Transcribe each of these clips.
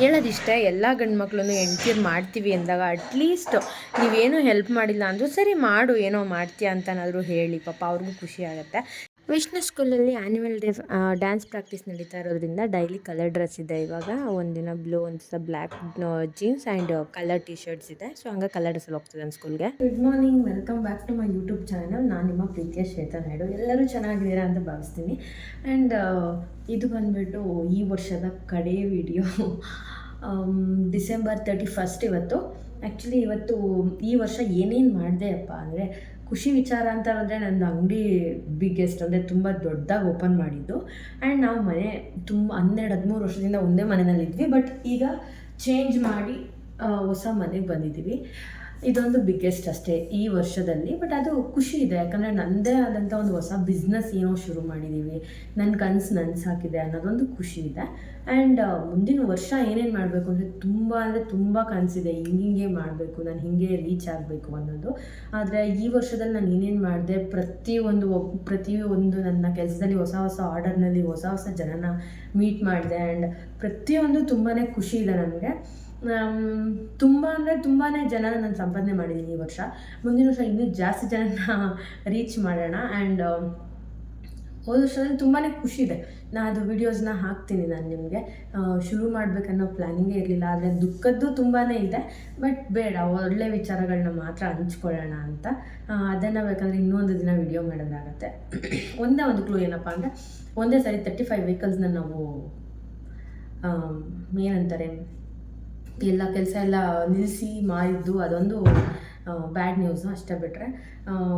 ಹೇಳೋದಿಷ್ಟೇ, ಎಲ್ಲ ಗಂಡು ಮಕ್ಕಳನ್ನು ಹೆಂಡ್ತೀರು ಮಾಡ್ತೀವಿ ಅಂದಾಗ ಅಟ್ಲೀಸ್ಟ್ ನೀವೇನು ಹೆಲ್ಪ್ ಮಾಡಿಲ್ಲ ಅಂದರೂ ಸರಿ ಮಾಡು, ಏನೋ ಮಾಡ್ತೀಯ ಅಂತನಾದರೂ ಹೇಳಿ, ಪಾಪ ಅವ್ರಿಗೂ ಖುಷಿ ಆಗುತ್ತೆ. ವಿಷ್ಣು ಸ್ಕೂಲಲ್ಲಿ ಆ್ಯನ್ಯುವಲ್ ಡೇ ಡ್ಯಾನ್ಸ್ ಪ್ರಾಕ್ಟೀಸ್ ನಡೀತಾ ಇರೋದ್ರಿಂದ ಡೈಲಿ ಕಲರ್ ಡ್ರೆಸ್ ಇದೆ ಇವಾಗ. ಒಂದಿನ ಬ್ಲೂ ಒಂದು ಸಹ black jeans and colour T shirts ಇದೆ. ಸೊ ಹಂಗೆ ಕಲರ್ ಡ್ರೆಸ್ಸಲ್ಲಿ ಹೋಗ್ತಿದ್ದಾನೆ ಸ್ಕೂಲ್ಗೆ good morning welcome back to my YouTube channel ನಾನು ನಿಮ್ಮ ಪ್ರೀತಿಯ ಶ್ವೇತಾ ನಾಯ್ಡು. ಎಲ್ಲರೂ ಚೆನ್ನಾಗಿದ್ದೀರಾ ಅಂತ ಭಾವಿಸ್ತೀನಿ. ಆ್ಯಂಡ್ ಇದು ಬಂದುಬಿಟ್ಟು ಈ ವರ್ಷದ ಕಡೆಯ ವಿಡಿಯೋ ಡಿಸೆಂಬರ್ ತರ್ಟಿ ಫಸ್ಟ್ ಇವತ್ತು. ಆ್ಯಕ್ಚುಲಿ ಇವತ್ತು ಈ ವರ್ಷ ಏನೇನು ಮಾಡಿದೆ ಅಪ್ಪ ಅಂದರೆ ಖುಷಿ ವಿಚಾರ ಅಂತ ಅಂದರೆ ನನ್ನ ಅಂಗಡಿ ಬಿಗ್ಗೆಸ್ಟ್ ಅಂದರೆ ತುಂಬ ದೊಡ್ಡದಾಗಿ ಓಪನ್ ಮಾಡಿದ್ದು. ಆ್ಯಂಡ್ ನಾವು ಮನೆ ತುಂಬ ಹನ್ನೆರಡು, ಹದಿಮೂರು ವರ್ಷದಿಂದ ಒಂದೇ ಮನೆಯಲ್ಲಿದ್ವಿ. ಬಟ್ ಈಗ ಚೇಂಜ್ ಮಾಡಿ ಹೊಸ ಮನೆಗೆ ಬಂದಿದ್ದೀವಿ. ಇದೊಂದು ಬಿಗ್ಗೆಸ್ಟ್ ಅಷ್ಟೇ ಈ ವರ್ಷದಲ್ಲಿ ಬಟ್ ಅದು ಖುಷಿ ಇದೆ. ಯಾಕಂದರೆ ನನ್ನದೇ ಆದಂಥ ಒಂದು ಹೊಸ ಬಿಸ್ನೆಸ್ ಏನೋ ಶುರು ಮಾಡಿದ್ದೀವಿ ನನ್ನ ಕನಸು ನನಸಾಕಿದೆ ಅನ್ನೋದೊಂದು ಖುಷಿ ಇದೆ. ಆ್ಯಂಡ್ ಮುಂದಿನ ವರ್ಷ ಏನೇನು ಮಾಡಬೇಕು ಅಂದರೆ ತುಂಬ ಅಂದರೆ ತುಂಬ ಕನಸಿದೆ ಹಿಂಗೆ ಮಾಡಬೇಕು, ನಾನು ಹಿಂಗೆ ರೀಚ್ ಆಗಬೇಕು ಅನ್ನೋದು. ಆದರೆ ಈ ವರ್ಷದಲ್ಲಿ ನಾನು ಏನೇನು ಮಾಡಿದೆ ಪ್ರತಿಯೊಂದು ಪ್ರತಿ ಪ್ರತಿಯೊಂದು ನನ್ನ ಕೆಲಸದಲ್ಲಿ ಹೊಸ ಹೊಸ ಆರ್ಡರ್ನಲ್ಲಿ ಹೊಸ ಹೊಸ ಜನನ ಮೀಟ್ ಮಾಡಿದೆ. ಆ್ಯಂಡ್ ಪ್ರತಿಯೊಂದು ತುಂಬಾ ಖುಷಿ ಇದೆ ನನಗೆ. ತುಂಬ ಅಂದರೆ ತುಂಬಾ ಜನ ನಾನು ಸಂಪಾದನೆ ಮಾಡಿದ್ದೀನಿ ಈ ವರ್ಷ. ಮುಂದಿನ ವರ್ಷ ಇನ್ನೂ ಜಾಸ್ತಿ ಜನನ ರೀಚ್ ಮಾಡೋಣ ಆ್ಯಂಡ್ ಹೋದ ವರ್ಷದಲ್ಲಿ ತುಂಬಾ ಖುಷಿ ಇದೆ. ನಾನು ಅದು ವೀಡಿಯೋಸ್ನ ಹಾಕ್ತೀನಿ ನಾನು ನಿಮಗೆ. ಶುರು ಮಾಡಬೇಕನ್ನೋ ಪ್ಲ್ಯಾನಿಂಗೇ ಇರಲಿಲ್ಲ, ಆದರೆ ದುಃಖದ್ದು ತುಂಬಾ ಇದೆ. ಬಟ್ ಬೇಡ, ಒಳ್ಳೆ ವಿಚಾರಗಳನ್ನ ಮಾತ್ರ ಹಂಚ್ಕೊಳ್ಳೋಣ ಅಂತ. ಅದನ್ನು ಬೇಕಂದರೆ ಇನ್ನೊಂದು ದಿನ ವಿಡಿಯೋ ಮಾಡೋದಾಗತ್ತೆ. ಒಂದೇ ಒಂದು ಕ್ಲೂ ಏನಪ್ಪ ಅಂದರೆ, ಒಂದೇ ಸರಿ ತರ್ಟಿ ಫೈವ್ ವೆಹಿಕಲ್ಸ್ನ ನಾವು ಏನಂತಾರೆ ಎಲ್ಲ ಕೆಲಸ ಎಲ್ಲ ನಿಲ್ಲಿಸಿ ಮಾಡಿದ್ದು ಅದೊಂದು ಬ್ಯಾಡ್ ನ್ಯೂಸು ಅಷ್ಟೇ ಬಿಟ್ಟರೆ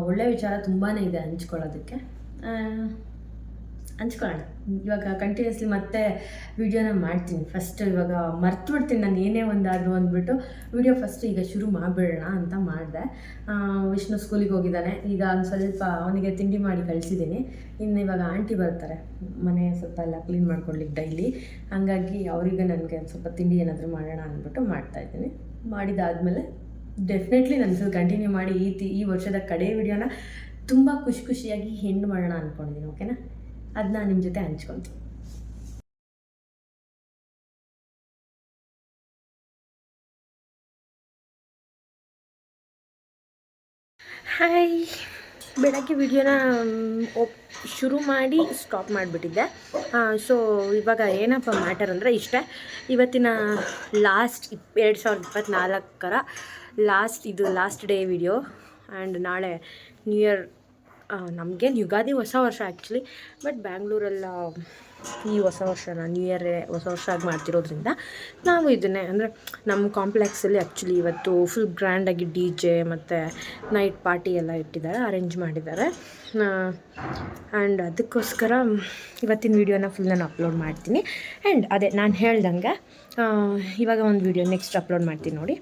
ಒಳ್ಳೆ ವಿಚಾರ ತುಂಬಾ ಇದೆ ಹಂಚ್ಕೊಳ್ಳೋದಕ್ಕೆ. ಹಂಚ್ಕೊಳ್ಳೋಣ. ಇವಾಗ ಕಂಟಿನ್ಯೂಸ್ಲಿ ಮತ್ತೆ ವಿಡಿಯೋನ ಮಾಡ್ತೀನಿ. ಫಸ್ಟ್ ಇವಾಗ ಮರ್ತು ಬಿಡ್ತೀನಿ ನಾನು, ಏನೇ ಒಂದಾದ್ರು ಅಂದ್ಬಿಟ್ಟು ವಿಡಿಯೋ ಫಸ್ಟ್ ಈಗ ಶುರು ಮಾಡಿಬಿಡೋಣ ಅಂತ ಮಾಡಿದೆ. ವಿಷ್ಣು ಸ್ಕೂಲಿಗೆ ಹೋಗಿದ್ದಾನೆ. ಈಗ ಒಂದು ಸ್ವಲ್ಪ ಅವನಿಗೆ ತಿಂಡಿ ಮಾಡಿ ಕಳಿಸಿದ್ದೀನಿ. ಇನ್ನು ಇವಾಗ ಆಂಟಿ ಬರ್ತಾರೆ. ಮನೆ ಸ್ವಲ್ಪ ಎಲ್ಲ ಕ್ಲೀನ್ ಮಾಡ್ಕೊಳ್ಲಿಕ್ಕೆ ಡೈಲಿ ಹಂಗಾಗಿ ಅವರಿಗೆ ನನಗೆ ಸ್ವಲ್ಪ ತಿಂಡಿ ಏನಾದರೂ ಮಾಡೋಣ ಅಂದ್ಬಿಟ್ಟು ಮಾಡ್ತಾಯಿದ್ದೀನಿ ಮಾಡಿದಾದಮೇಲೆ ಡೆಫಿನೆಟ್ಲಿ ನನ್ನ ಕಂಟಿನ್ಯೂ ಮಾಡಿ ಈ ತಿ, ಈ ವರ್ಷದ ಕಡೆ ವಿಡಿಯೋನ ತುಂಬ ಖುಷಿ ಖುಷಿಯಾಗಿ ಹೆಣ್ಣು ಮಾಡೋಣ ಅಂದ್ಕೊಂಡಿದ್ದೀನಿ ಓಕೆನಾ ಅದನ್ನ ನಿಮ್ಮ ಜೊತೆ ಹಂಚ್ಕೊತೀನಿ. ಹಾಯ್ ಬೆಳಗ್ಗೆ ವಿಡಿಯೋನ ಶುರು ಮಾಡಿ ಸ್ಟಾಪ್ ಮಾಡಿಬಿಟ್ಟಿದ್ದೆ. ಸೊ ಇವಾಗ ಏನಪ್ಪ ಮ್ಯಾಟರ್ ಅಂದರೆ ಇಷ್ಟೇ, ಇವತ್ತಿನ ಲಾಸ್ಟ್ ಇಪ್, ಎರಡು ಸಾವಿರದ ಇಪ್ಪತ್ತ್ನಾಲ್ಕರ ಲಾಸ್ಟ್ ಇದು ಲಾಸ್ಟ್ ಡೇ ವಿಡಿಯೋ ಆ್ಯಂಡ್ ನಾಳೆ ನ್ಯೂ ಇಯರ್ ನಮಗೇನು ಯುಗಾದಿ ಹೊಸ ವರ್ಷ ಆ್ಯಕ್ಚುಲಿ ಬಟ್ ಬ್ಯಾಂಗ್ಳೂರೆಲ್ಲ ಈ ಹೊಸ ವರ್ಷನ ನ್ಯೂ ಇಯರ್ ಹೊಸ ವರ್ಷ ಆಗಿ ಮಾಡ್ತಿರೋದ್ರಿಂದ ನಾವು ಇದನ್ನೇ, ಅಂದರೆ ನಮ್ಮ ಕಾಂಪ್ಲೆಕ್ಸಲ್ಲಿ ಆ್ಯಕ್ಚುಲಿ ಇವತ್ತು ಫುಲ್ ಗ್ರ್ಯಾಂಡಾಗಿ ಡಿ ಜೆ ಮತ್ತು ನೈಟ್ ಪಾರ್ಟಿ ಎಲ್ಲ ಇಟ್ಟಿದ್ದಾರೆ ಅರೇಂಜ್ ಮಾಡಿದ್ದಾರೆ. ಆ್ಯಂಡ್ ಅದಕ್ಕೋಸ್ಕರ, ಇವತ್ತಿನ ವೀಡಿಯೋನ ಫುಲ್ ನಾನು ಅಪ್ಲೋಡ್ ಮಾಡ್ತೀನಿ. ಆ್ಯಂಡ್ ಅದೇ, ನಾನು ಹೇಳ್ದಂಗೆ ಇವಾಗ ಒಂದು ವೀಡಿಯೋ ನೆಕ್ಸ್ಟ್ ಅಪ್ಲೋಡ್ ಮಾಡ್ತೀನಿ ನೋಡಿ.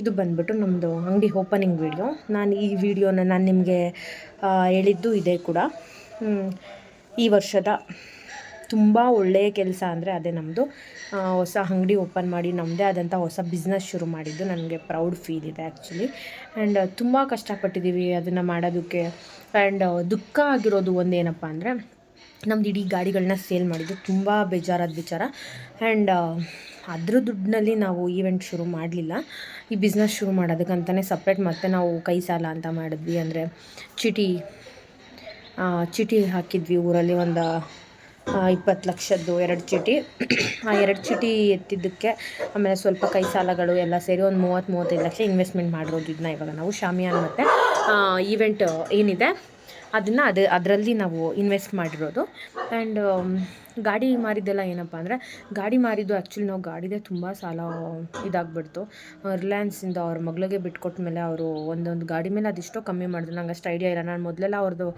ಇದು ಬಂದ್ಬಿಟ್ಟು ನಮ್ಮದು ಅಂಗಡಿ ಓಪನಿಂಗ್ ವೀಡಿಯೋ ನಾನು ಈ ವಿಡಿಯೋನ ನಾನು ನಿಮಗೆ ಹೇಳಿದ್ದು ಇದೇ ಕೂಡ. ಈ ವರ್ಷದ ತುಂಬ ಒಳ್ಳೆಯ ಕೆಲಸ ಅಂದರೆ ಅದೇ ನಮ್ಮದು ಹೊಸ ಅಂಗಡಿ ಓಪನ್ ಮಾಡಿ ನಮ್ಮದೇ ಆದಂಥ ಹೊಸ ಬಿಸ್ನೆಸ್ ಶುರು ಮಾಡಿದ್ದು. ನನಗೆ ಪ್ರೌಡ್ ಫೀಲ್ ಇದೆ ಆ್ಯಕ್ಚುಲಿ ಆ್ಯಂಡ್ ತುಂಬ ಕಷ್ಟಪಟ್ಟಿದ್ದೀವಿ ಅದನ್ನು ಮಾಡೋದಕ್ಕೆ. ಆ್ಯಂಡ್ ದುಃಖ ಆಗಿರೋದು ಒಂದೇನಪ್ಪ ಅಂದರೆ, ನಮ್ದು ಇಡೀ ಗಾಡಿಗಳನ್ನ ಸೇಲ್ ಮಾಡಿದ್ದು ತುಂಬ ಬೇಜಾರಾದ ವಿಚಾರ. ಆ್ಯಂಡ್ ಅದ್ರ ದುಡ್ಡಿನಲ್ಲಿ ನಾವು ಈವೆಂಟ್ ಶುರು ಮಾಡಲಿಲ್ಲ. ಈ ಬಿಸ್ನೆಸ್ ಶುರು ಮಾಡೋದಕ್ಕಂತಲೇ ಸಪ್ರೇಟ್ ಮತ್ತೆ ನಾವು ಕೈ ಸಾಲ ಅಂತ ಮಾಡಿದ್ವಿ. ಅಂದರೆ ಚೀಟಿ ಚೀಟಿ ಹಾಕಿದ್ವಿ ಊರಲ್ಲಿ ಒಂದು ಇಪ್ಪತ್ತು ಲಕ್ಷದ್ದು ಎರಡು ಚೀಟಿ. ಆ ಎರಡು ಚೀಟಿ ಎತ್ತಿದ್ದಕ್ಕೆ ಆಮೇಲೆ ಸ್ವಲ್ಪ ಕೈ ಸಾಲಗಳು ಎಲ್ಲ ಸೇರಿ ಒಂದು ಮೂವತ್ತು, ಮೂವತ್ತೈದು ಲಕ್ಷ ಇನ್ವೆಸ್ಟ್ಮೆಂಟ್ ಮಾಡಿರೋದು ಇದನ್ನ ಇವಾಗ ನಾವು ಶಾಮಿಯಾನ್ ಮತ್ತು ಈವೆಂಟ್ ಏನಿದೆ, ಅದನ್ನು ಅದು, ಅದರಲ್ಲಿ ನಾವು ಇನ್ವೆಸ್ಟ್ ಮಾಡಿರೋದು. ಆ್ಯಂಡ್ ಗಾಡಿ ಮಾರಿದ್ದೆಲ್ಲ ಏನಪ್ಪ ಅಂದರೆ, ಗಾಡಿ ಮಾರಿದ್ದು ಆ್ಯಕ್ಚುಲಿ ನಾವು ಗಾಡಿದೆ ತುಂಬ ಸಾಲ ಇದಾಗ್ಬಿಡ್ತು. ರಿಲಯನ್ಸಿಂದ ಅವ್ರ ಮಗಳಿಗೆ ಬಿಟ್ಕೊಟ್ಟ ಮೇಲೆ ಅವರು ಒಂದೊಂದು ಗಾಡಿ ಮೇಲೆ ಅದೆಷ್ಟೋ ಕಮ್ಮಿ ಮಾಡಿದ್ರು. ನಂಗೆ ಅಷ್ಟು ಐಡಿಯಾ ಇಲ್ಲ. ನಾನು ಮೊದಲೆಲ್ಲ ಅವ್ರದ್ದು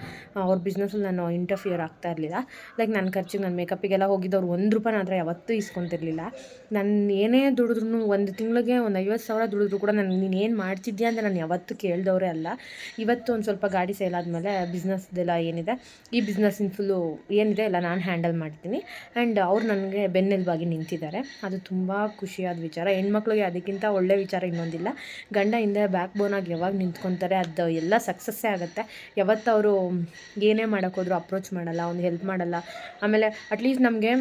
ಅವ್ರ ಬಿಸ್ನೆಸ್ಸಲ್ಲಿ ನಾನು ಇಂಟರ್ಫಿಯರ್ ಆಗ್ತಾ ಇರಲಿಲ್ಲ. ಲೈಕ್ ನನ್ನ ಖರ್ಚಿಗೆ ನನ್ನ ಮೇಕಪ್ಪಿಗೆಲ್ಲ ಹೋಗಿದ್ದವ್ರು ಒಂದು ರೂಪಾಯಿ ಆದರೆ ಯಾವತ್ತೂ ಇಸ್ಕೊತಿರ್ಲಿಲ್ಲ. ನಾನು ಏನೇ ದುಡಿದ್ರೂ ಒಂದು ತಿಂಗಳಿಗೆ ಒಂದು ಐವತ್ತು ಸಾವಿರ ದುಡಿದ್ರು ಕೂಡ ನಾನು, ನೀನು ಏನು ಮಾಡ್ತಿದ್ಯಾ ಅಂತ ನಾನು ಯಾವತ್ತೂ ಕೇಳಿದವರೇ ಅಲ್ಲ. ಇವತ್ತು ಒಂದು ಸ್ವಲ್ಪ ಗಾಡಿ ಸೇಲ್ ಆದಮೇಲೆ ಬಿಸ್ನೆಸ್ದೆಲ್ಲ ಏನಿದೆ, ಈ ಬಿಸ್ನೆಸ್ಸಿನ ಫುಲ್ಲು ಏನಿದೆ ಎಲ್ಲ ನಾನು ಹ್ಯಾಂಡಲ್ ಮಾಡ್ತೀನಿ. ಆ್ಯಂಡ್ ಅವ್ರು ನನಗೆ ಬೆನ್ನೆಲುಬಾಗಿ ನಿಂತಿದ್ದಾರೆ. ಅದು ತುಂಬ ಖುಷಿಯಾದ ವಿಚಾರ. ಹೆಣ್ಮಕ್ಳಿಗೆ ಅದಕ್ಕಿಂತ ಒಳ್ಳೆ ವಿಚಾರ ಇನ್ನೊಂದಿಲ್ಲ. ಗಂಡ ಹಿಂದೆ ಬ್ಯಾಕ್ ಬೋನಾಗಿ ಯಾವಾಗ ನಿಂತ್ಕೊತಾರೆ, ಅದು ಎಲ್ಲ ಸಕ್ಸಸ್ಸೇ ಆಗುತ್ತೆ. ಯಾವತ್ತು ಅವರು ಏನೇ ಮಾಡೋಕ್ಕೋದ್ರು ಅಪ್ರೋಚ್ ಮಾಡಲ್ಲ ಅವ್ನು ಹೆಲ್ಪ್ ಮಾಡಲ್ಲ. ಆಮೇಲೆ ಅಟ್ಲೀಸ್ಟ್ ನಮಗೆ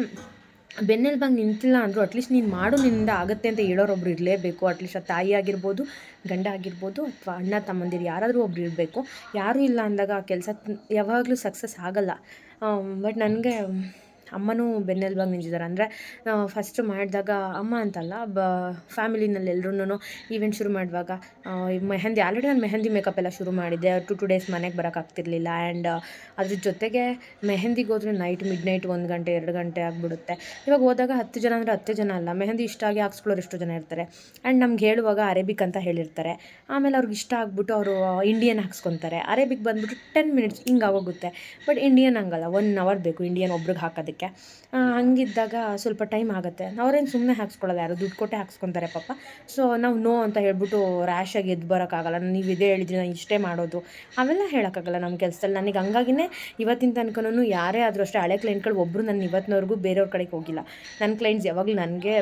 ಬೆನ್ನೆಲುಬಾಗಿ ನಿಂತಿಲ್ಲ ಅಂದರೂ ಅಟ್ಲೀಸ್ಟ್ ನೀನು ಮಾಡು, ನಿನ್ನಿಂದ ಆಗುತ್ತೆ ಅಂತ ಹೇಳೋರೊಬ್ರು ಇರಲೇಬೇಕು. ಅಟ್ಲೀಸ್ಟ್ ಆ ತಾಯಿ ಆಗಿರ್ಬೋದು, ಗಂಡ ಆಗಿರ್ಬೋದು, ಅಥವಾ ಅಣ್ಣ, ತಮ್ಮಂದಿರು ಯಾರಾದರೂ ಒಬ್ರು ಇರಬೇಕು. ಯಾರೂ ಇಲ್ಲ ಅಂದಾಗ ಆ ಕೆಲಸ ಯಾವಾಗಲೂ ಸಕ್ಸಸ್ ಆಗಲ್ಲ. ಬಟ್ ನನಗೆ ಅಮ್ಮನೂ ಬೆನ್ನೆಲುಬಾಗಿ ನಿಂತಿದ್ದಾರೆ ಅಂದರೆ ಫಸ್ಟ್ ಮಾಡಿದಾಗ ಅಮ್ಮ ಅಂತಲ್ಲ, ಬ ಫ್ಯಾಮಿಲಿನಲ್ಲಿ ಎಲ್ಲರೂ ಈವೆಂಟ್ ಶುರು ಮಾಡುವಾಗ ಮೆಹಂದಿ ಆಲ್ರೆಡಿ ನಾನು ಮೆಹಂದಿ ಮೇಕಪ್ ಎಲ್ಲ ಶುರು ಮಾಡಿದ್ದೆ. ಟು ಟು ಡೇಸ್ ಮನೆಗೆ ಬರೋಕ್ಕಾಗ್ತಿರ್ಲಿಲ್ಲ ಆ್ಯಂಡ್ ಅದ್ರ ಜೊತೆಗೆ ಮೆಹಂದಿಗೆ ಹೋದರೆ ನೈಟ್ ಮಿಡ್ ನೈಟ್ ಒಂದು ಗಂಟೆ, ಎರಡು ಗಂಟೆ ಆಗಿಬಿಡುತ್ತೆ. ಇವಾಗ ಹೋದಾಗ ಹತ್ತು ಜನ ಅಂದರೆ ಹತ್ತು ಜನ ಅಲ್ಲ. ಮೆಹಂದಿ ಇಷ್ಟ ಆಗಿ ಹಾಕ್ಸ್ಕೊಳ್ಳೋರು ಎಷ್ಟು ಜನ ಇರ್ತಾರೆ. ಆ್ಯಂಡ್ ನಮ್ಗೆ ಹೇಳುವಾಗ ಅರೇಬಿಕ್ ಅಂತ ಹೇಳಿರ್ತಾರೆ. ಆಮೇಲೆ ಅವ್ರಿಗೆ ಇಷ್ಟ ಆಗಿಬಿಟ್ಟು ಅವರು ಇಂಡಿಯನ್ ಹಾಕ್ಸ್ಕೊತಾರೆ. ಅರೇಬಿಕ್ ಬಂದ್ಬಿಟ್ಟು ಟೆನ್ ಮಿನಿಟ್ಸ್ ಹಿಂಗೆ ಆಗೋಗುತ್ತೆ. ಬಟ್ ಇಂಡಿಯನ್ ಹಂಗಲ್ಲ. ಒನ್ ಅವರ್ ಬೇಕು ಇಂಡಿಯನ್ ಒಬ್ರಿಗೆ ಹಾಕೋದಕ್ಕೆ. ಹಂಗಿದ್ದಾಗ ಸ್ವಲ್ಪ ಟೈಮ್ ಆಗುತ್ತೆ. ಅವ್ರೇನು ಸುಮ್ಮನೆ ಹಾಕ್ಸ್ಕೊಳ್ಳೋದು ಯಾರು ದುಡ್ಡು ಕೊಟ್ಟೆ ಹಾಕ್ಸ್ಕೊತಾರೆ ಪಾಪ. ಸೊ ನಾವು ನೋ ಅಂತ ಹೇಳ್ಬಿಟ್ಟು ರ್ಯಾಶಾಗಿ ಎದ್ದು ಬರೋಕ್ಕಾಗಲ್ಲ. ನೀವು ಇದೇ ಹೇಳಿದ್ರಿ, ನಾನು ಇಷ್ಟೇ ಮಾಡೋದು. ಅವೆಲ್ಲ ಹೇಳೋಕ್ಕಾಗಲ್ಲ ನಮ್ಮ ಕೆಲಸದಲ್ಲಿ. ನನಗೆ ಹಂಗಾಗಿನೇ ಇವತ್ತಿನ ತನಕನೂ ಯಾರೇ ಆದರೂ ಅಷ್ಟೇ, ಹಳೆ ಕ್ಲೈಂಟ್ಗಳು ಒಬ್ಬರು ನನ್ನ ಇವತ್ತಿನವರೆಗೂ ಬೇರೆಯವ್ರ ಕಡೆಗೆ ಹೋಗಿಲ್ಲ. ನನ್ನ ಕ್ಲೈಂಟ್ಸ್ ಯಾವಾಗಲೂ ನನಗೆ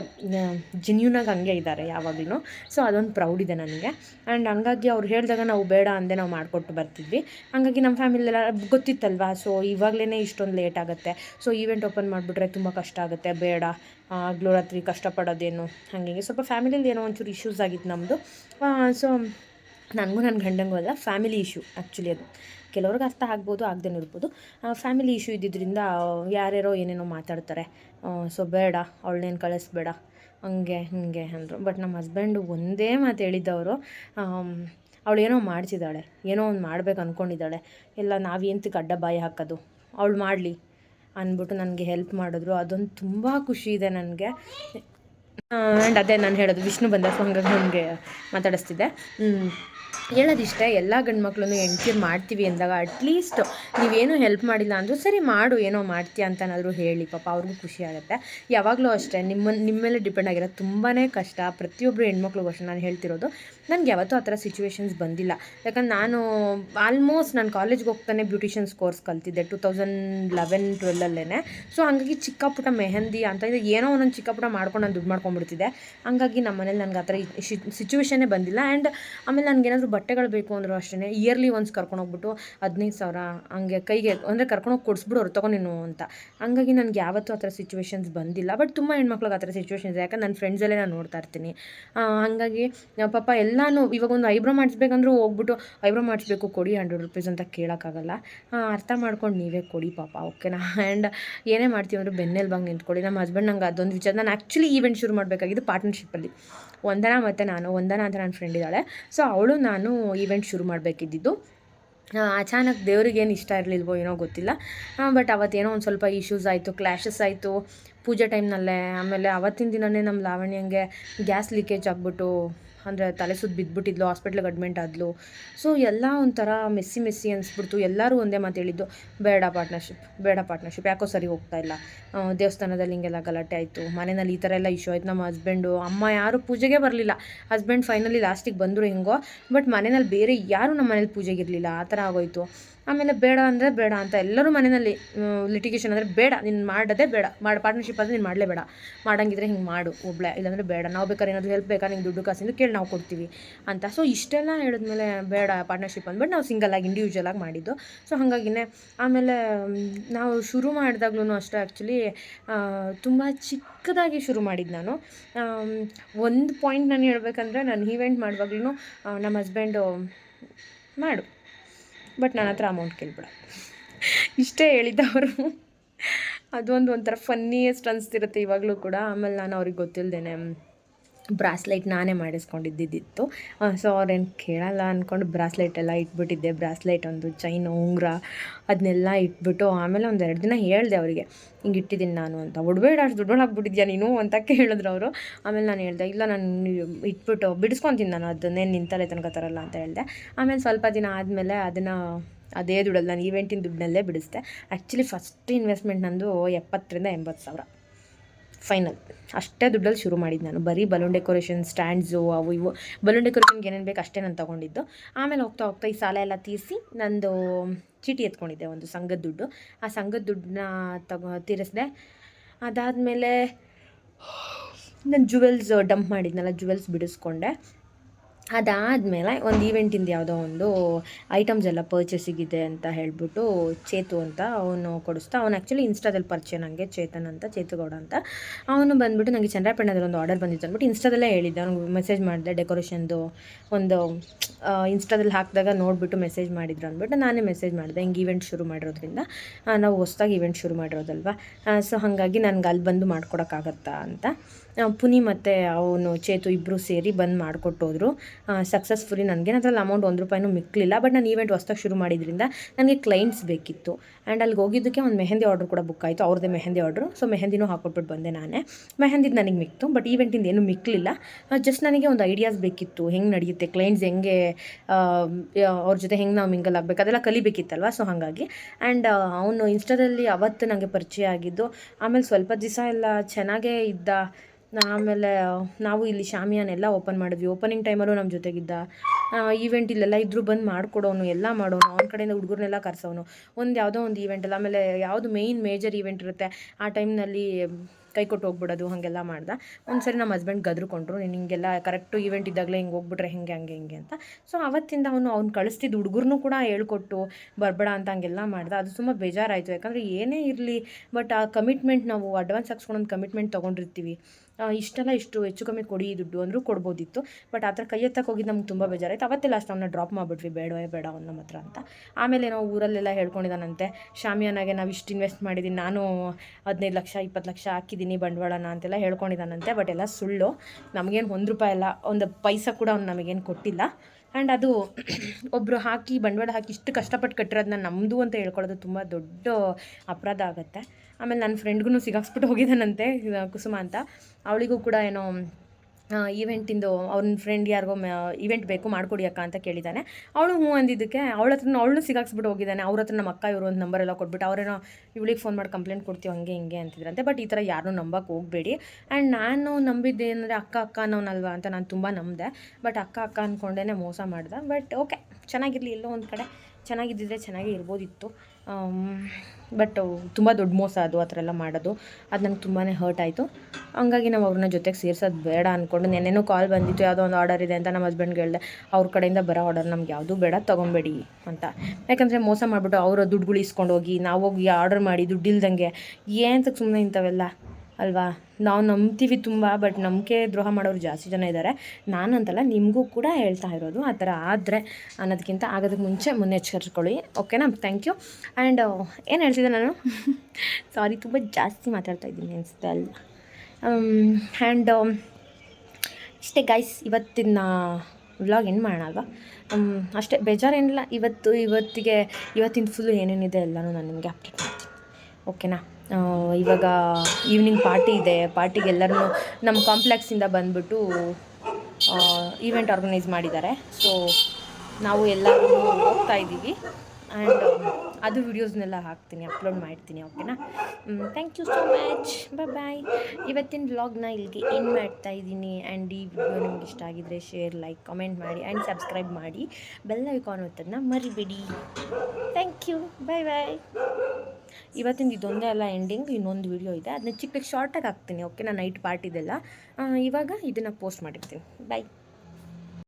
ಜೆನ್ಯೂನಾಗಿ ಹಂಗೆ ಇದ್ದಾರೆ ಯಾವಾಗಲೂ ಸೊ ಅದೊಂದು ಪ್ರೌಡ್ ಇದೆ ನನಗೆ. ಆ್ಯಂಡ್ ಹಂಗಾಗಿ ಅವ್ರು ಹೇಳಿದಾಗ ನಾವು ಬೇಡ ಅಂದೆ ನಾವು ಮಾಡಿಕೊಟ್ಟು ಬರ್ತಿದ್ವಿ. ಹಂಗಾಗಿ ನಮ್ಮ ಫ್ಯಾಮಿಲಿಯೆಲ್ಲ ಗೊತ್ತಿತ್ತಲ್ವಾ? ಸೊ ಇವಾಗಲೇ ಇಷ್ಟೊಂದು ಲೇಟ್ ಆಗುತ್ತೆ. ಸೊ ಈವೆಂಟ್ ಓಪನ್ ಮಾಡಿಬಿಟ್ರೆ ತುಂಬ ಕಷ್ಟ ಆಗುತ್ತೆ, ಬೇಡ. ಆಗ್ಲೂ ರಾತ್ರಿ ಕಷ್ಟಪಡೋದೇನು? ಹಾಗೆ ಸ್ವಲ್ಪ ಫ್ಯಾಮಿಲಿಯಲ್ಲಿ ಏನೋ ಒಂಚೂರು ಇಶ್ಯೂಸ್ ಆಗಿತ್ತು ನಮ್ಮದು ಸೊ ನನಗೂ ನನ್ನ ಗಂಡಂಗೂ ಅಲ್ಲ ಫ್ಯಾಮಿಲಿ ಇಶ್ಯೂ ಆ್ಯಕ್ಚುಲಿ ಅದು. ಕೆಲವ್ರಿಗೆ ಅರ್ಥ ಆಗ್ಬೋದು ಆಗದೇ ಇರ್ಬೋದು. ಫ್ಯಾಮಿಲಿ ಇಶ್ಯೂ ಇದ್ದಿದ್ದರಿಂದ ಯಾರ್ಯಾರೋ ಏನೇನೋ ಮಾತಾಡ್ತಾರೆ. ಸೊ ಬೇಡ, ಅವಳನ್ನೇನು ಕಳಿಸ್ಬೇಡ. ಹಂಗೆ, ಹಿಂಗೆ ಅಂದರು. ಬಟ್ ನಮ್ಮ ಹಸ್ಬೆಂಡು ಒಂದೇ ಮಾತು ಹೇಳಿದ್ದವರು. ಅವಳು ಏನೋ ಮಾಡ್ತಿದ್ದಾಳೆ. ಏನೋ ಒಂದು ಮಾಡ್ಬೇಕು ಅಂದ್ಕೊಂಡಿದ್ದಾಳೆ ಎಲ್ಲ ನಾವೇಂತಕ್ಕೆ ಅಡ್ಡ ಬಾಯಿ ಹಾಕೋದು? ಅವಳು ಮಾಡಲಿ. ಅಂದ್ಬಿಟ್ಟು ನನಗೆ ಹೆಲ್ಪ್ ಮಾಡಿದ್ರು. ಅದೊಂದು ತುಂಬ ಖುಷಿ ಇದೆ ನನಗೆ. ಆ್ಯಂಡ್ ಅದೇ ನಾನು ಹೇಳೋದು, ವಿಷ್ಣು ಬಂದ ಸೊ ನನಗೆ ಮಾತಾಡಿಸ್ತಿದ್ದೆ. ಹೇಳೋದಿಷ್ಟೇ ಎಲ್ಲ ಗಂಡು ಮಕ್ಕಳನ್ನು ಎಂಟ್ರಿ ಮಾಡ್ತೀವಿ ಅಂದಾಗ ಅಟ್ಲೀಸ್ಟ್ ನೀವೇನು ಹೆಲ್ಪ್ ಮಾಡಿಲ್ಲ ಅಂದರೂ ಸರಿ ಮಾಡು, ಏನೋ ಮಾಡ್ತೀಯ ಅಂತನಾದರೂ ಹೇಳಿ. ಪಾಪ ಅವ್ರಿಗೂ ಖುಷಿ ಆಗುತ್ತೆ. ಯಾವಾಗಲೂ ಅಷ್ಟೇ, ನಿಮ್ಮ ನಿಮ್ಮ ಮೇಲೆ ಡಿಪೆಂಡ್ ಆಗಿರೋದು ತುಂಬಾ ಕಷ್ಟ. ಪ್ರತಿಯೊಬ್ಬರು ಹೆಣ್ಮಕ್ಳಿಗೂ ಅಷ್ಟೇ ನಾನು ಹೇಳ್ತಿರೋದು, ನನಗೆ ಯಾವತ್ತೂ ಆ ಥರ ಸಿಚುವೇಶನ್ಸ್ ಬಂದಿಲ್ಲ. ಯಾಕಂದ್ರೆ ನಾನು ಆಲ್ಮೋಸ್ಟ್ ನಾನು ಕಾಲೇಜ್ಗೆ ಹೋಗ್ತಾನೆ ಬ್ಯೂಟಿಷನ್ಸ್ ಕೋರ್ಸ್ ಕಲ್ತಿದ್ದೆ ಟೂ ತೌಸಂಡ್ ಲೆವೆನ್ ಟ್ವೆಲ್ಲಲ್ಲೇ ಸೊ ಹಂಗಾಗಿ ಚಿಕ್ಕ ಪುಟ್ಟ ಮೆಹಂದಿ ಅಂತ, ಇದು ಏನೋ ಒಂದೊಂದು ಚಿಕ್ಕ ಪುಟ್ಟ ಮಾಡ್ಕೊಂಡು ನಾನು ದುಡ್ಡು ಮಾಡ್ಕೊಂಡ್ಬಿಡ್ತಿದ್ದೆ. ಹಂಗಾಗಿ ನಮ್ಮ ಮನೇಲಿ ನನಗೆ ಆ ಥರ ಸಿಚುವೇಶನ್ನೇ ಬಂದಿಲ್ಲ. ಆ್ಯಂಡ್ ಆಮೇಲೆ ನನಗೇನಾದರೂ ಬಟ್ಟೆಗಳು ಬೇಕು ಅಂದರೂ ಅಷ್ಟೇ ಇಯರ್ಲಿ ಒನ್ಸ್ ಕರ್ಕೊಂಡೋಗ್ಬಿಟ್ಟು ಹದಿನೈದು ಸಾವಿರ ಹಂಗೆ ಕೈಗೆ ಅಂದರೆ ಕರ್ಕೊಂಡೋಗಿ ಕೊಡಿಸ್ಬಿಡೋರು ತಗೋ ನೀನು ಅಂತ. ಹಂಗಾಗಿ ನನಗೆ ಯಾವತ್ತೂ ಆ ಥರ ಸಿಚುವೇಶನ್ಸ್ ಬಂದಿಲ್ಲ. ಬಟ್ ತುಂಬ ಹೆಣ್ಮಕ್ಳಿಗೆ ಆ ಥರ ಸಿಚುವೇಶನ್ಸ್ ಯಾಕಂದ್ರೆ ನನ್ನ ಫ್ರೆಂಡ್ಸಲ್ಲೇ ನಾನು ನೋಡ್ತಾ ಇರ್ತೀನಿ. ಹಾಗಾಗಿ ಪಾಪ ಎಲ್ಲನೂ ಇವಾಗ ಒಂದು ಐಬ್ರೋ ಮಾಡಿಸ್ಬೇಕಂದ್ರೂ ಹೋಗ್ಬಿಟ್ಟು ಐಬ್ರೋ ಮಾಡಿಸ್ಬೇಕು, ಕೊಡಿ ಹಂಡ್ರೆಡ್ ರುಪೀಸ್ ಅಂತ ಕೇಳೋಕ್ಕಾಗಲ್ಲ. ಅರ್ಥ ಮಾಡ್ಕೊಂಡು ನೀವೇ ಕೊಡಿ ಪಾಪ ಓಕೆನಾ ಆ್ಯಂಡ್ ಏನೇ ಮಾಡ್ತೀವಿ ಅಂದರೆ ಬೆನ್ನೆಲ್ ಬಂದು ನಿಂತ್ಕೊಳ್ಳಿ. ನಮ್ಮ ಹಸ್ಬೆಂಡ್ ನಂಗೆ ಅದೊಂದು ವಿಚಾರ. ನಾನು ಆ್ಯಕ್ಚುಲಿ ಈವೆಂಟ್ ಶುರು ಮಾಡಬೇಕಾಗಿದ್ದು ಪಾರ್ಟ್ನರ್ಶಿಪ್ಪಲ್ಲಿ ವಂದನಾ ಮತ್ತು ನಾನು ವಂದನಾ ಅಂತ ನನ್ನ ಫ್ರೆಂಡ್ ಇದ್ದಾಳೆ. ಸೊ ಅವಳು ನಾನು ಈವೆಂಟ್ ಶುರು ಮಾಡಬೇಕಿದ್ದಿದ್ದು. ಅಚಾನಕ್ ದೇವ್ರಿಗೇನು ಇಷ್ಟ ಇರಲಿಲ್ವೋ ಏನೋ ಗೊತ್ತಿಲ್ಲ. ಬಟ್ ಅವತ್ತೇನೋ ಒಂದು ಸ್ವಲ್ಪ ಇಶ್ಯೂಸ್ ಆಯಿತು ಕ್ಲ್ಯಾಶಸ್ ಆಯಿತು. ಪೂಜೆ ಟೈಮ್ನಲ್ಲೇ ಆಮೇಲೆ ಅವತ್ತಿನ ದಿನವೇ ನಮ್ಮ ಲಾವಣ್ಯಂಗೆ ಗ್ಯಾಸ್ ಲೀಕೇಜ್ ಆಗಿಬಿಟ್ಟು ಅಂದರೆ ತಲೆ ಸುತ್ತ ಬಿದ್ದುಬಿಟ್ಟಿದ್ಲು ಹಾಸ್ಪಿಟ್ಲಿಗೆ ಅಡ್ಮಿಂಟ್ ಆದ್ಲು. ಸೊ ಎಲ್ಲ ಒಂಥರ ಮೆಸ್ಸಿ ಮೆಸ್ಸಿ ಅನಿಸ್ಬಿಡ್ತು. ಎಲ್ಲರೂ ಒಂದೇ ಮಾತು ಹೇಳಿದ್ದು, ಬೇಡ ಪಾರ್ಟ್ನರ್ಶಿಪ್ ಬೇಡ ಪಾರ್ಟ್ನರ್ಶಿಪ್ ಯಾಕೋ ಸರಿ ಹೋಗ್ತಾ ಇಲ್ಲ. ದೇವಸ್ಥಾನದಲ್ಲಿ ಹಿಂಗೆಲ್ಲ ಗಲಾಟೆ ಆಯಿತು. ಮನೆಯಲ್ಲಿ ಈ ಥರ ಎಲ್ಲ ಇಶ್ಯೂ ಆಯಿತು. ನಮ್ಮ ಹಸ್ಬೆಂಡು ಅಮ್ಮ ಯಾರು ಪೂಜೆಗೆ ಬರಲಿಲ್ಲ. ಹಸ್ಬೆಂಡ್ ಫೈನಲಿ ಲಾಸ್ಟಿಗೆ ಬಂದರು ಹೆಂಗೋ ಬಟ್ ಮನೆಯಲ್ಲಿ ಬೇರೆ ಯಾರು ನಮ್ಮ ಮನೇಲಿ ಪೂಜೆಗೆ ಇರಲಿಲ್ಲ. ಆ ಥರ ಆಗೋಯ್ತು. ಆಮೇಲೆ ಬೇಡ ಅಂದರೆ ಬೇಡ ಅಂತ ಎಲ್ಲರೂ ಮನೆಯಲ್ಲಿ ಲಿಟಿಗೇಷನ್ ಅಂದರೆ ಬೇಡ. ನೀನು ಮಾಡೋದೇ ಬೇಡ. ಮಾಡಿ ಪಾರ್ಟ್ನರ್ಶಿಪ್ ಆದರೆ ನೀನು ಮಾಡಲೇ ಬೇಡ. ಮಾಡಂಗಿದ್ರೆ ಹಿಂಗೆ ಮಾಡು, ಒಬ್ಳೆ. ಇಲ್ಲಾಂದರೆ ಬೇಡ. ನಾವು ಬೇಕಾದ್ರೆ ಏನಾದರೂ ಹೆಲ್ಪ್ ಬೇಕಾ ನಿಂಗೆ ದುಡ್ಡು ಕಾಸಿಂದು ಕೇಳಿ ನಾವು ಕೊಡ್ತೀವಿ ಅಂತ. ಸೊ ಇಷ್ಟೆಲ್ಲ ಹೇಳಿದ್ಮೇಲೆ ಬೇಡ ಪಾರ್ಟ್ನರ್ಶಿಪ್ ಅಂದ್ಬಿಟ್ಟು ನಾವು ಸಿಂಗಲಾಗಿ ಇಂಡಿವಿಜುವಲಾಗಿ ಮಾಡಿದ್ದು. ಸೊ ಹಾಗಾಗಿನೇ ಆಮೇಲೆ ನಾವು ಶುರು ಮಾಡಿದಾಗ್ಲೂ ಅಷ್ಟೇ ಆ್ಯಕ್ಚುಲಿ ತುಂಬ ಚಿಕ್ಕದಾಗಿ ಶುರು ಮಾಡಿದ್ದು ನಾನು. ಒಂದು ಪಾಯಿಂಟ್ ನಾನು ಹೇಳಬೇಕಂದ್ರೆ ನಾನು ಈವೆಂಟ್ ಮಾಡುವಾಗ್ಲೂ ನಮ್ಮ ಹಸ್ಬೆಂಡು ಮಾಡು. ಬಟ್ ನನ್ನ ಹತ್ರ ಅಮೌಂಟ್ ಕೇಳ್ಬಿಡ. ಇಷ್ಟೇ ಹೇಳಿದ್ದ ಅವರು. ಅದೊಂದು ಒಂಥರ ಫನ್ನಿಯೆಸ್ಟ್ ಅನಿಸ್ತಿರುತ್ತೆ ಇವಾಗಲೂ ಕೂಡ. ಆಮೇಲೆ ನಾನು ಅವ್ರಿಗೆ ಗೊತ್ತಿಲ್ಲದೇನೆ ಬ್ರಾಸ್ಲೈಟ್ ನಾನೇ ಮಾಡಿಸ್ಕೊಂಡಿದ್ದಿತ್ತು ಸೊ ಅವ್ರೇನು ಕೇಳಲ್ಲ ಅಂದ್ಕೊಂಡು ಬ್ರಾಸ್ಲೈಟ್ ಎಲ್ಲ ಇಟ್ಬಿಟ್ಟಿದ್ದೆ. ಬ್ರಾಸ್ಲೈಟ್ ಒಂದು ಚೈನ್, ಉಂಗುರ ಅದನ್ನೆಲ್ಲ ಇಟ್ಬಿಟ್ಟು ಆಮೇಲೆ ಒಂದು ಎರಡು ದಿನ ಹೇಳಿದೆ ಅವರಿಗೆ, ಹಿಂಗೆ ಇಟ್ಟಿದ್ದೀನಿ ನಾನು ಅಂತ. ಒಡಬೇಡ ಅಷ್ಟು ದುಡ್ಡು ಹಾಕ್ಬಿಟ್ಟಿದ್ಯಾ ನೀನು? ಅಂತ ಕೇಳಿದ್ರು ಅವರು. ಆಮೇಲೆ ನಾನು ಹೇಳಿದೆ, ಇಲ್ಲ, ನಾನು ಇಟ್ಬಿಟ್ಟು ಬಿಡಿಸ್ಕೊತೀನಿ ನಾನು, ಅದನ್ನೇ ನಿಂತಲೆ ತನಕ ತರಲ್ಲ ಅಂತ ಹೇಳಿದೆ. ಆಮೇಲೆ ಸ್ವಲ್ಪ ದಿನ ಆದಮೇಲೆ ಅದನ್ನು, ಅದೇ ದುಡ್ಡಲ್ಲಿ ನಾನು ಈವೆಂಟಿನ ದುಡ್ಡಿನಲ್ಲೇ ಬಿಡಿಸ್ದೆ. ಆ್ಯಕ್ಚುಲಿ ಫಸ್ಟ್ ಇನ್ವೆಸ್ಟ್ಮೆಂಟ್ ನಂದು ಎಪ್ಪತ್ತರಿಂದ ಎಂಬತ್ತು ಸಾವಿರ. ಫೈನಲ್. ಅಷ್ಟೇ ದುಡ್ಡಲ್ಲಿ ಶುರು ಮಾಡಿದ್ದು ನಾನು. ಬರೀ ಬಲೂನ್ ಡೆಕೋರೇಷನ್ ಸ್ಟ್ಯಾಂಡ್ಸು ಅವು ಇವು. ಬಲೂನ್ ಡೆಕೋರೇಷನ್ಗೆ ಏನೇನು ಬೇಕು ಅಷ್ಟೇ ನಾನು ತೊಗೊಂಡಿದ್ದು. ಆಮೇಲೆ ಹೋಗ್ತಾ ಹೋಗ್ತಾ ಈ ಸಾಲ ಎಲ್ಲ ತೀರಿಸಿ ನಂದು ಚೀಟಿ ಎತ್ಕೊಂಡಿದ್ದೆ ಒಂದು ಸಂಘದ ದುಡ್ಡು. ಆ ಸಂಘದ ದುಡ್ಡನ್ನ ತಗೋ ತೀರಿಸಿದೆ. ಅದಾದಮೇಲೆ ನಾನು ಜುವೆಲ್ಸ್ ಡಂಪ್ ಮಾಡಿದ್ನಲ್ಲ ಜುವೆಲ್ಸ್ ಬಿಡಿಸ್ಕೊಂಡೆ. ಅದಾದಮೇಲೆ ಒಂದು ಈವೆಂಟಿಂದ ಯಾವುದೋ ಒಂದು ಐಟಮ್ಸ್ ಎಲ್ಲ ಪರ್ಚೇಸಿಗಿದೆ ಅಂತ ಹೇಳಿಬಿಟ್ಟು ಚೇತು ಅಂತ ಅವನು ಕೊಡಿಸ್ತಾ, ಅವನು ಆ್ಯಕ್ಚುಲಿ ಇನ್ಸ್ಟಾದಲ್ಲಿ ಪರಿಚಯ ನನಗೆ ಚೇತನ್ ಅಂತ ಚೇತುಗೌಡ ಅಂತ. ಅವನು ಬಂದುಬಿಟ್ಟು ನನಗೆ ಚಂದ್ರಪೇಣದಲ್ಲಿ ಒಂದು ಆರ್ಡರ್ ಬಂದಿತ್ತು ಅಂದ್ಬಿಟ್ಟು ಇನ್ಸ್ಟಾದಲ್ಲೇ ಹೇಳಿದ್ದೆ. ಅವ್ನಿಗೆ ಮೆಸೇಜ್ ಮಾಡಿದೆ ಡೆಕೋರೇಷನ್ದು ಒಂದು ಇನ್ಸ್ಟಾದಲ್ಲಿ ಹಾಕಿದಾಗ ನೋಡಿಬಿಟ್ಟು ಮೆಸೇಜ್ ಮಾಡಿದ್ರು ಅಂದ್ಬಿಟ್ಟು ನಾನೇ ಮೆಸೇಜ್ ಮಾಡಿದೆ. ಹಿಂಗೆ ಈವೆಂಟ್ ಶುರು ಮಾಡಿರೋದ್ರಿಂದ ನಾವು ಹೊಸ್ದಾಗಿ ಈವೆಂಟ್ ಶುರು ಮಾಡಿರೋದಲ್ವ? ಸೊ ಹಾಗಾಗಿ ನನಗೆ ಅಲ್ಲಿ ಬಂದು ಮಾಡ್ಕೊಡೋಕ್ಕಾಗತ್ತಾ ಅಂತ. ಪುನಿ ಮತ್ತು ಅವನು ಚೇತು ಇಬ್ಬರು ಸೇರಿ ಬಂದು ಮಾಡಿಕೊಟ್ಟೋದ್ರು. ಸಕ್ಸಸ್ಫುಲಿ ನನಗೆ. ಅದ್ರಲ್ಲಿ ಅಮೌಂಟ್ ಒಂದು ರೂಪಾಯಿನೂ ಮಿಕ್ಕಲಿಲ್ಲ ಬಟ್ ನಾನು ಈವೆಂಟ್ ಹೊಸ್ದಾಗಿ ಶುರು ಮಾಡಿದ್ರಿಂದ ನನಗೆ ಕ್ಲೈಂಟ್ಸ್ ಬೇಕಿತ್ತು. ಆ್ಯಂಡ್ ಅಲ್ಲಿಗೆ ಹೋಗಿದ್ದಕ್ಕೆ ಒಂದು ಮೆಹಂದಿ ಆರ್ಡ್ರ್ ಕೂಡ ಬುಕ್ ಆಯಿತು. ಅವ್ರದ್ದೇ ಮೆಹಂದಿ ಆರ್ಡ್ರು ಸೊ ಮೆಹಂದಿನೂ ಹಾಕ್ಕೊಟ್ಬಿಟ್ಟು ಬಂದೆ ನಾನೇ. ಮೆಹಂದಿದ್ದು ನನಗೆ ಮಿಕ್ತು. ಬಟ್ ಈವೆಂಟಿಂದ ಏನೂ ಮಿಕ್ಕಲಿಲ್ಲ ಜಸ್ಟ್ ನನಗೆ ಒಂದು ಐಡಿಯಾಸ್ ಬೇಕಿತ್ತು. ಹೆಂಗೆ ನಡೆಯುತ್ತೆ? ಕ್ಲೈಂಟ್ಸ್ ಹೆಂಗೆ ಅವ್ರ ಜೊತೆ ಹೆಂಗೆ ನಾವು ಮಿಂಗಲ್ ಆಗಬೇಕು? ಅದೆಲ್ಲ ಕಲಿಬೇಕಿತ್ತಲ್ವ? ಸೊ ಹಾಗಾಗಿ. ಆ್ಯಂಡ್ ಅವನು ಇನ್ಸ್ಟಾದಲ್ಲಿ ಅವತ್ತು ನನಗೆ ಪರಿಚಯ ಆಗಿದ್ದು, ಆಮೇಲೆ ಸ್ವಲ್ಪ ದಿವಸ ಎಲ್ಲ ಚೆನ್ನಾಗೇ ಇದ್ದ. ಆಮೇಲೆ, ನಾವು ಇಲ್ಲಿ ಶಾಮಿಯಾನೆಲ್ಲ ಓಪನ್ ಮಾಡಿದ್ವಿ. ಓಪನಿಂಗ್ ಟೈಮಲ್ಲೂ ನಮ್ಮ ಜೊತೆಗಿದ್ದ. ಈವೆಂಟ್ ಇಲ್ಲೆಲ್ಲ ಇದ್ರೂ ಬಂದು ಮಾಡಿಕೊಡೋನು, ಎಲ್ಲ ಮಾಡೋನು, ಅವ್ನ ಕಡೆಯಿಂದ ಹುಡುಗರನ್ನೆಲ್ಲ ಕರ್ಸೋನು. ಒಂದು ಯಾವುದೋ ಒಂದು ಈವೆಂಟಲ್ಲಿ ಆಮೇಲೆ ಯಾವುದು ಮೇಯ್ನ್ ಮೇಜರ್ ಈವೆಂಟ್ ಇರುತ್ತೆ, ಆ ಟೈಮ್ನಲ್ಲಿ ಕೈ ಕೊಟ್ಟು ಹೋಗ್ಬಿಡೋದು, ಹಾಗೆಲ್ಲ ಮಾಡ್ದೆ. ಒಂದು ಸರಿ ನಮ್ಮ ಹಸ್ಬೆಂಡ್ ಗದ್ರುಕೊಂಡ್ರು, ನೀನು ಹಿಂಗೆಲ್ಲ ಕರೆಕ್ಟು ಈವೆಂಟ್ ಇದ್ದಾಗಲೇ ಹಿಂಗೆ ಹೋಗ್ಬಿಟ್ರೆ ಹಿಂಗೆ, ಹಂಗೆ, ಹಿಂಗೆ ಅಂತ. ಸೊ ಅವತ್ತಿಂದ ಅವನು ಅವ್ನು ಕಳಿಸ್ತಿದ್ದ ಹುಡುಗರ್ನು ಕೂಡ ಹೇಳ್ಕೊಟ್ಟು, ಬರಬೇಡ ಅಂತ ಹಂಗೆಲ್ಲ ಮಾಡ್ದೆ. ಅದು ತುಂಬ ಬೇಜಾರಾಯಿತು. ಯಾಕಂದರೆ ಏನೇ ಇರಲಿ ಬಟ್ ಆ ಕಮಿಟ್ಮೆಂಟ್ ನಾವು ಅಡ್ವಾನ್ಸ್ ಹಾಕ್ಸ್ಕೊಂಡು ಒಂದು ಕಮಿಟ್ಮೆಂಟ್ ತೊಗೊಂಡಿರ್ತೀವಿ. ಇಷ್ಟೆಲ್ಲ ಇಷ್ಟು ಹೆಚ್ಚು ಕಮ್ಮಿ ಕೊಡಿ ದುಡ್ಡು ಅಂದರೂ ಕೊಡ್ಬೋದಿತ್ತು. ಬಟ್ ಆ ಥರ ಕೈ ಹೋಗಿದ್ದು ನಮ್ಗೆ ತುಂಬ ಬೇಜಾರಾಯ್ತು. ಅವತ್ತೇ ಅಷ್ಟು ಅವನ್ನ ಡ್ರಾಪ್ ಮಾಡಿಬಿಟ್ವಿ. ಬೇಡವೇ ಬೇಡ ಅವ್ನು ನಮ್ಮ ಹತ್ರ ಅಂತ. ಆಮೇಲೆ ನಾವು ಊರಲ್ಲೆಲ್ಲ ಹೇಳ್ಕೊಂಡಿದ್ದಾನಂತೆ ಶಾಮಿಯಾನಾಗೆ ನಾವು ಇಷ್ಟು ಇನ್ವೆಸ್ಟ್ ಮಾಡಿದ್ದೀನಿ ನಾನು ಹದಿನೈದು ಲಕ್ಷ ಇಪ್ಪತ್ತು ಲಕ್ಷ ಹಾಕಿದ್ದೀನಿ ಬಂಡವಾಳನ ಅಂತೆಲ್ಲ ಹೇಳ್ಕೊಂಡಿದ್ದಾನಂತೆ ಬಟ್ ಎಲ್ಲ ಸುಳ್ಳು. ನಮಗೇನು ಒಂದು ರೂಪಾಯಿ ಎಲ್ಲ ಒಂದು ಪೈಸಾ ಕೂಡ ಅವ್ನು ನಮಗೇನು ಕೊಟ್ಟಿಲ್ಲ. ಆ್ಯಂಡ್ ಅದು ಒಬ್ಬರು ಹಾಕಿ, ಬಂಡವಾಳ ಹಾಕಿ ಇಷ್ಟು ಕಷ್ಟಪಟ್ಟು ಕಟ್ಟಿರೋದನ್ನ ನಮ್ಮದು ಅಂತ ಹೇಳ್ಕೊಳ್ಳೋದು ತುಂಬ ದೊಡ್ಡ ಅಪರಾಧ ಆಗುತ್ತೆ. ಆಮೇಲೆ ನನ್ನ ಫ್ರೆಂಡ್ಗೂ ಸಿಗಾಕ್ಸ್ಬಿಟ್ಟು ಹೋಗಿದ್ದಾನಂತೆ ಕುಸುಮ ಅಂತ. ಅವಳಿಗೂ ಕೂಡ ಏನೋ ಈವೆಂಟಿಂದು ಅವ್ನ ಫ್ರೆಂಡ್ ಯಾರಿಗೋ ಈವೆಂಟ್ ಬೇಕು ಮಾಡ್ಕೊಡಿ ಅಕ್ಕ ಅಂತ ಕೇಳಿದ್ದಾನೆ ಅವಳು ಹ್ಞೂ ಅಂದಿದ್ದಕ್ಕೆ, ಅವಳ ಹತ್ರ ಅವಳನ್ನೂ ಸಿಗಾಕ್ಸ್ಬಿಟ್ಟು ಹೋಗಿದ್ದಾನೆ. ಅವ್ರ ಹತ್ರ ನಮ್ಮ ಅಕ್ಕ ಇವರು ಒಂದು ನಂಬರ್ ಎಲ್ಲ ಕೊಟ್ಬಿಟ್ಟು ಅವರೇನೋ ಇವಳಿಗೆ ಫೋನ್ ಮಾಡಿ ಕಂಪ್ಲೇಂಟ್ ಕೊಡ್ತೀವಿ ಹಂಗೆ ಹಿಂಗೆ ಅಂತಿದ್ರಂತೆ. ಬಟ್ ಈ ಥರ ಯಾರನ್ನೂ ನಂಬಕ್ಕೆ ಹೋಗಬೇಡಿ. ಆ್ಯಂಡ್ ನಾನು ನಂಬಿದ್ದೆ ಏನಂದರೆ ಅಕ್ಕ ಅಕ್ಕ ಅನ್ನೋನಲ್ವಾ ಅಂತ ನಾನು ತುಂಬ ನಂಬಿದೆ. ಬಟ್ ಅಕ್ಕ ಅಕ್ಕ ಅಂದ್ಕೊಂಡೇ ಮೋಸ ಮಾಡಿದೆ. ಬಟ್ ಓಕೆ ಚೆನ್ನಾಗಿರಲಿ ಎಲ್ಲೋ ಒಂದು ಕಡೆ. ಚೆನ್ನಾಗಿದ್ದಿದ್ರೆ ಚೆನ್ನಾಗೇ ಇರ್ಬೋದಿತ್ತು. ಬಟ್ ತುಂಬ ದೊಡ್ಡ ಮೋಸ ಅದು, ಆ ಥರ ಎಲ್ಲ ಮಾಡೋದು. ಅದು ನಂಗೆ ತುಂಬಾ ಹರ್ಟ್ ಆಯಿತು. ಹಂಗಾಗಿ ನಾವು ಅವ್ರನ್ನ ಜೊತೆಗೆ ಸೇರ್ಸೋದು ಬೇಡ ಅಂದ್ಕೊಂಡು ನೆನ್ನೆನೂ ಕಾಲ್ ಬಂದಿತ್ತು, ಯಾವುದೋ ಒಂದು ಆರ್ಡರ್ ಇದೆ ಅಂತ ನಮ್ಮ ಹಸ್ಬೆಂಡ್ಗೆ ಹೇಳಿದೆ, ಅವ್ರ ಕಡೆಯಿಂದ ಬರೋ ಆರ್ಡರ್ ನಮ್ಗೆ ಯಾವುದೂ ಬೇಡ, ತೊಗೊಬೇಡಿ ಅಂತ. ಯಾಕಂದರೆ ಮೋಸ ಮಾಡಿಬಿಟ್ಟು ಅವರ ದುಡ್ಡುಗಳು ಇಸ್ಕೊಂಡು ಹೋಗಿ, ನಾವು ಹೋಗಿ ಆರ್ಡರ್ ಮಾಡಿ ದುಡ್ಡಿಲ್ದಂಗೆ ಏಂತಕ್ಕೆ ಸುಮ್ಮನೆ ಇಂಥವೆಲ್ಲ? ಅಲ್ವಾ? ನಾವು ನಂಬ್ತೀವಿ ತುಂಬ ಬಟ್ ನಂಬಿಕೆ ದ್ರೋಹ ಮಾಡೋರು ಜಾಸ್ತಿ ಜನ ಇದ್ದಾರೆ ನಾನಂತಲ್ಲ ನಿಮಗೂ ಕೂಡ ಹೇಳ್ತಾ ಇರೋದು ಆ ಥರ ಆದರೆ ಅನ್ನೋದಕ್ಕಿಂತ ಆಗೋದಕ್ಕೆ ಮುಂಚೆ ಮುನ್ನೆಚ್ಚರಿಸ್ಕೊಳ್ಳಿ ಓಕೆನಾ ಥ್ಯಾಂಕ್ ಯು ಆ್ಯಂಡ್ ಏನು ಹೇಳ್ತಿದ್ದೆ ನಾನು? ಸಾರಿ ತುಂಬ ಜಾಸ್ತಿ ಮಾತಾಡ್ತಾ ಇದ್ದೀನಿ ಅನಿಸುತ್ತೆ ಅಲ್ಲ ಆ್ಯಂಡ್ ಇಷ್ಟೇ ಗೈಸ್ ಇವತ್ತಿನ ವ್ಲಾಗ್ ಏನು ಮಾಡೋಣ ಅಲ್ವಾ? ಹ್ಮ್, ಅಷ್ಟೇ ಬೇಜಾರೇನಿಲ್ಲ ಇವತ್ತು ಇವತ್ತಿಗೆ ಇವತ್ತಿನ ಫುಲ್ಲು ಏನೇನಿದೆ ಎಲ್ಲನೂ ನಾನು ನಿಮಗೆ ಅಪ್ಡೇಟ್ ಮಾಡ್ತೀನಿ. ಓಕೆನಾ ಇವಾಗ ಈವ್ನಿಂಗ್ ಪಾರ್ಟಿ ಇದೆ. ಪಾರ್ಟಿಗೆ ಎಲ್ಲರೂ ನಮ್ಮ ಕಾಂಪ್ಲೆಕ್ಸಿಂದ ಬಂದುಬಿಟ್ಟು ಈವೆಂಟ್ ಆರ್ಗನೈಸ್ ಮಾಡಿದ್ದಾರೆ. ಸೊ ನಾವು ಎಲ್ಲರೂ ಹೋಗ್ತಾ ಇದ್ದೀವಿ. ಆ್ಯಂಡ್ ಅದು ವಿಡಿಯೋಸ್ನೆಲ್ಲ ಹಾಕ್ತೀನಿ ಅಪ್ಲೋಡ್ ಮಾಡ್ತೀನಿ ಓಕೆನಾ thank you so much bye bye ಇವತ್ತಿನ ವ್ಲಾಗ್ನ ಇಲ್ಲಿಗೆ ಏನು ಮಾಡ್ತಾ ಇದ್ದೀನಿ. ಆ್ಯಂಡ್ ಈ ವಿಡಿಯೋ ನಿಮ್ಗೆ ಇಷ್ಟ ಆಗಿದ್ರೆ ಶೇರ್ ಲೈಕ್ ಕಮೆಂಟ್ ಮಾಡಿ ಆ್ಯಂಡ್ ಸಬ್ಸ್ಕ್ರೈಬ್ ಮಾಡಿ. ಬೆಲ್ಲ ಐಕಾನ್ ಒತ್ತೋದನ್ನ ಮರಿಬೇಡಿ. ಥ್ಯಾಂಕ್ ಯು ಬಾಯ್ ಬಾಯ್ ಇವತ್ತಿಂದ ಇದೊಂದೇ ಅಲ್ಲ ಎಂಡಿಂಗ್ ಇನ್ನೊಂದು ವೀಡಿಯೋ ಇದೆ. ಅದನ್ನ ಚಿಕ್ಕ ಶಾರ್ಟಾಗಿ ಹಾಕ್ತೀನಿ ಓಕೆ ನಾನು ನೈಟ್ ಪಾರ್ಟಿದೆಲ್ಲ ಇವಾಗ ಇದನ್ನು ಪೋಸ್ಟ್ ಮಾಡಿರ್ತೀನಿ. ಬಾಯ್